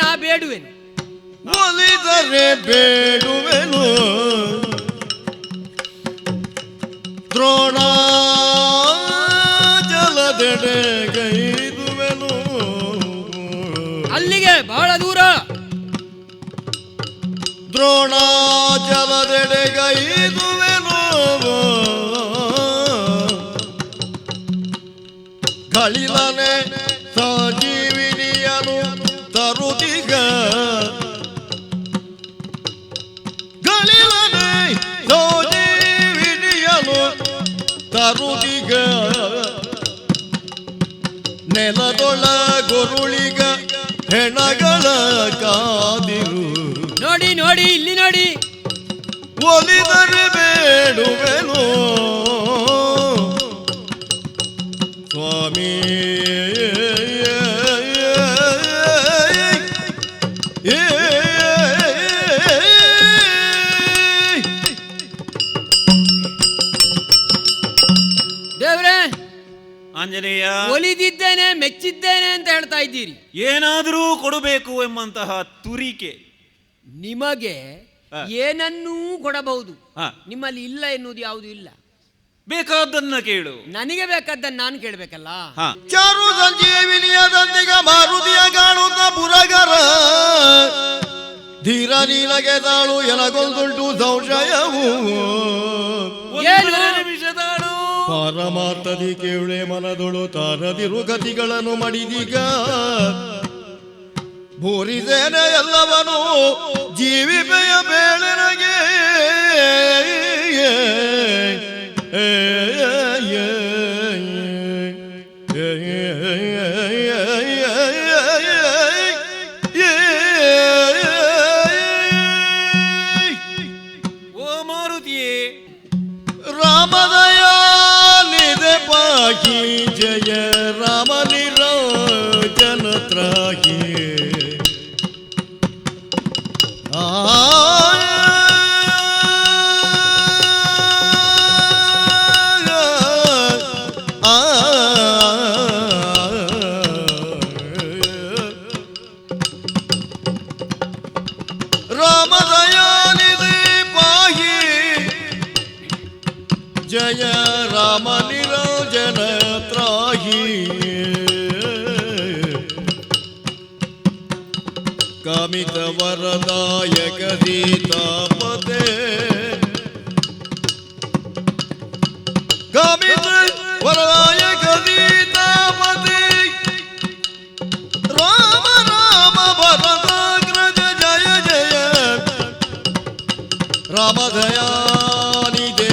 ನಾ ಬೇಡುವೆನು. ಒಲಿದರೆ ಬೇಡುವೆನು. ದ್ರೋಣ ಜಲದೆಡೆಗೈದುವೆನು ಅಲ್ಲಿಗೆ ಬಹಳ ದೂರ. ದ್ರೋಣ ಜಲದೆಡೆಗೈದುವೆನು ಗಳಿಲನೆ ಸಾಜಿ ತರುದಿಗ ನೆಲದೊಳ ಗೊರುಳಿಗ ಹೆಣಗಳ ಕಾದಿರು ನೋಡಿ ನೋಡಿ ಇಲ್ಲಿ ನೋಡಿ ಒಲಿದರೆ ಬೇಡುವೆನು ಸ್ವಾಮಿ ದೇವ್ರೆ ಆಂಜನೇಯ ಒಲಿದಿದ್ದೇನೆ ಮೆಚ್ಚಿದ್ದೇನೆ ಅಂತ ಹೇಳ್ತಾ ಇದ್ದೀರಿ. ಏನಾದರೂ ಕೊಡಬೇಕು ಎಂಬಂತಹ ತುರಿಕೆ. ನಿಮಗೆ ಏನನ್ನೂ ಕೊಡಬಹುದು. ಹ, ನಿಮ್ಮಲ್ಲಿ ಇಲ್ಲ ಎನ್ನುವುದು ಯಾವುದು ಇಲ್ಲ. ಬೇಕಾದ್ದನ್ನ ಕೇಳು. ನನಗೆ ಬೇಕಾದ್ದನ್ನು ನಾನು ಕೇಳಬೇಕಲ್ಲ. ಹ. ಚಾರು ಸಂಜೀವಿನಿಯದೊಂದಿಗ ಮಾರುತಿಯ ಕಾಣುತ್ತ ಬುರಗರ ಧೀರ ನೀಲಗೆ ತಾಳು ಎನಗೊಂದುಂಟು ಸಂಶಯವು. ಪರಮಾರ್ಥದಿ ಕೇಳೆ ಮನದೊಳು ತಾರದಿರು ಗತಿಗಳನ್ನು ಮಡಿದೀಗ ಭೂರಿದೇನೆ ಎಲ್ಲವನು ಜೀವಿಪೆಯ ಬೇಳೆನಗೆ ಓ ಪಾಹಿ ಜಯ ರಾಮ ನಿರಂಜನ ತ್ರಾಹಿ. ಆ जय राम निरञ्जन वरदायक सीता गीतापदे कमित वरदायक गीतापदे राम राम वरदाग्रज जय जय। राम दयानिदे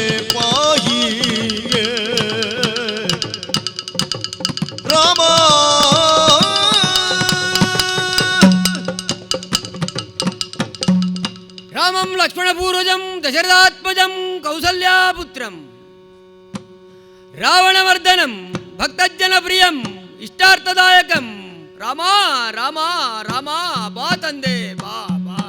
लक्ष्मणपूर्वजं दशरथात्मजं कौसल्यापुत्रं रावणवर्धनं भक्तजनप्रियम् इष्टार्थदायकं रामा रामा रामा वा तन्दे वा